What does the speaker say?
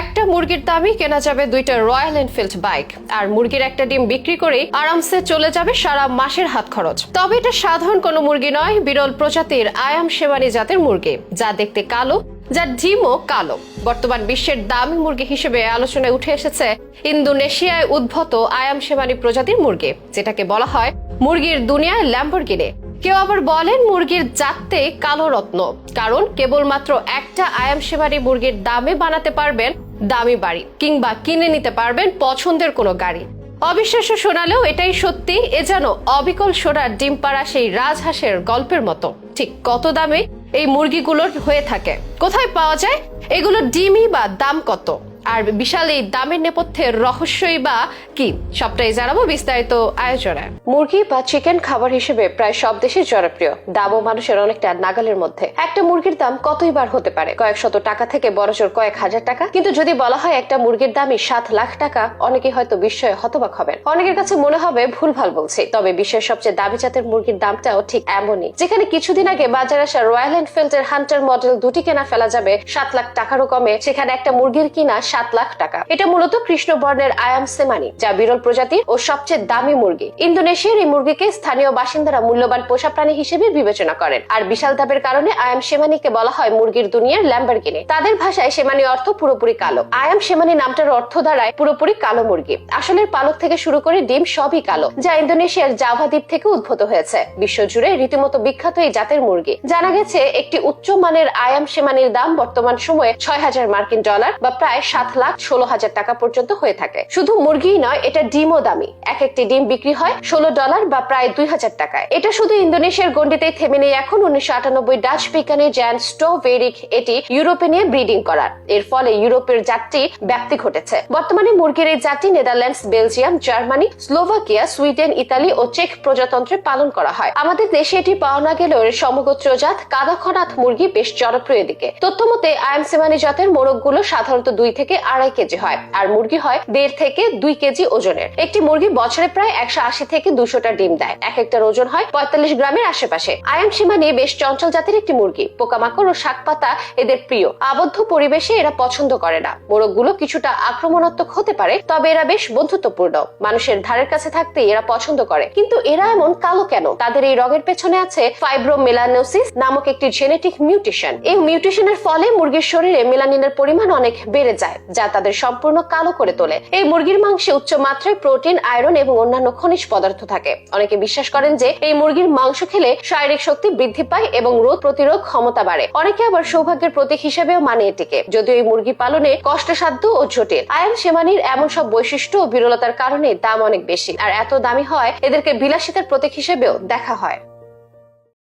একটা মুরগির দামই কেনা যাবে দুইটা রয়্যাল এনফিল্ড বাইক। আর মুরগির একটা ডিম বিক্রি করে আরামসে চলে যাবে সারা মাসের হাত খরচ। তবে এটা সাধারণ কোনো মুরগি নয়, বিরল প্রজাতির আয়াম সেবানি জাতের মুরগি, যা দেখতে কালো, যার ডিমও কালো। বর্তমান বিশ্বের দামি মুরগি হিসেবে আলোচনায় উঠে এসেছে ইন্দোনেশিয়ায় উদ্ভূত আয়াম সেবানি প্রজাতির মুরগি, যেটাকে বলা হয় মুরগির দুনিয়ায় ল্যাম্বরগিনে। কেউ আবার বলেন মুরগির জাততে কালো রত্ন, কারণ কেবলমাত্র একটা আয়াম সেবারি মুরগির দামে বানাতে পারবেন দামি বাড়ি কিংবা কিনে নিতে পারবেন পছন্দের কোনো গাড়ি। অবিশ্বাস্য শোনালেও এটাই সত্যি, এ যেন অবিকল সোনার ডিম পাড়া সেই রাজহাঁসের গল্পের মতো। ঠিক কত দামে এই মুরগিগুলোর হয়ে থাকে? কোথায় পাওয়া যায়? এগুলো ডিমই বা দাম কত? আর বিশাল এই দামের নেপথ্যের রহস্যই বা কি? সবটাই জানাব বিস্তারিত আয়োজনে। মুরগি বা চিকেন খাবার হিসেবে প্রায় সব দেশে জনপ্রিয়। দামও মানুষের অনেকটা নাগালের মধ্যে। একটা মুরগির দাম কতই বার হতে পারে? কয়েক শত টাকা থেকে বড়জোর কয়েক হাজার টাকা? কিন্তু যদি বলা হয় একটা মুরগির দামই সাত লাখ টাকা অনেকে হয়তো বিস্ময়ে হতবাক হবেন। অনেকের কাছে মনে হবে ভুলভাল বলছি। তবে বিশ্বের সবচেয়ে দামি জাতের মুরগির দামটাও ঠিক এমনই। যেখানে কিছুদিন আগে বাজারে আসা রয়্যাল এনফিল্ড এর হান্টার মডেল দুটি কেনা ফেলা যাবে সাত লাখ টাকারও কমে। সেখানে একটা মুরগির কিনা সাত লাখ টাকা। এটা মূলত কৃষ্ণবর্ণের আয়াম সেমানি, যা বিরল প্রজাতির ও সবচেয়ে দামি মুরগি। ইন্দোনেশিয়ার এই মুরগিকে স্থানীয় বাসিন্দারা মূল্যবান পোষা প্রাণী হিসেবে বিবেচনা করেন। আর বিশাল দামের কারণে আয়াম সেমানিকে বলা হয় মুরগির দুনিয়ার ল্যাম্বারগিনি। তাদের ভাষায় সেমানি অর্থ পুরোপুরি কালো। আয়াম সেমানি নামটার অর্থ দাঁড়ায় পুরোপুরি কালো মুরগি। আসলে পালক থেকে শুরু করে ডিম সবই কালো, যা ইন্দোনেশিয়ার জাভা দ্বীপ থেকে উদ্ভূত হয়েছে। বিশ্বজুড়ে রীতিমতো বিখ্যাত এই জাতের মুরগি। জানা গেছে, একটি উচ্চ মানের আয়াম সেমানির দাম বর্তমান সময়ে ছয় হাজার মার্কিন ডলার বা প্রায় সাত লাখ ষোলো হাজার টাকা পর্যন্ত হয়ে থাকে। শুধু মুরগিই নয়, এটা ডিমও দামি। এক একটি ডিম বিক্রি হয় ষোলো ডলার বা প্রায় দুই হাজার টাকায় এটা শুধু ইন্দোনেশিয়ার গণ্ডিতেই থেমে নেই এখন, উনিশশো আটানব্বই ডাচ বিজ্ঞানী জ্যান স্টোভেরিক এটি ইউরোপে নিয়ে ব্রিডিং করার। এর ফলে ইউরোপের জাতটি ব্যাপ্তি ঘটেছে। বর্তমানে মুরগির এই জাতটি Netherlands, Belgium, Germany, Slovakia, Sweden, Italy ও চেক প্রজাতন্ত্রে পালন করা হয়। আমাদের দেশে এটি পাওয়া না গেলেও এর সমগোত্র জাত কাদাখনাথ মুরগি বেশ জনপ্রিয় দিকে তথ্য মতে আয়াম সেমানি জাতের মোরগগুলো সাধারণত দুই থেকে আড়াই কেজি হয়। আর মুরগি হয় দেড় থেকে দুই কেজি ওজনের। একটি মুরগি বছরে প্রায় একশো আশি থেকে দুশোটা ডিম দেয়। এক একটার ওজন হয় পঁয়তাল্লিশ গ্রামের আশেপাশে। আয়াম সীমানি বেশ চঞ্চল জাতের একটি মুরগি। পোকামাকড় ও শাক পাতা এদের প্রিয়। আবদ্ধ পরিবেশে এরা পছন্দ করে না। মোরগগুলো কিছুটা আক্রমণাত্মক হতে পারে, তবে এরা বেশ বন্ধুত্বপূর্ণ। মানুষের ধারের কাছে থাকতে এরা পছন্দ করে। কিন্তু এরা এমন কালো কেন? তাদের এই রগের পেছনে আছে ফাইব্রোমেলানোসিস নামক একটি জেনেটিক মিউটেশন। এই মিউটেশনের ফলে মুরগির শরীরে মেলানিনের পরিমাণ অনেক বেড়ে যায়। যা তাদের সম্পূর্ণ কালো করে তোলে। এই মুরগির মাংসে উচ্চ মাত্রায় প্রোটিন, আয়রন এবং অন্যান্য খনিজ পদার্থ থাকে। অনেকে বিশ্বাস করেন যে এই মুরগির মাংস খেলে শারীরিক শক্তি বৃদ্ধি পায় এবং রোগ প্রতিরোধ ক্ষমতা বাড়ে। অনেকে আবার সৌভাগ্যের প্রতীক হিসেবেও মানে এটিকে। যদিও এই মুরগি পালনে কষ্টসাধ্য ও জটিল। আয়াম সেমানির এমন সব বৈশিষ্ট্য ও বিরলতার কারণে দাম অনেক বেশি। আর এত দামি হয়, এদেরকে বিলাসিতার প্রতীক হিসেবেও দেখা হয়।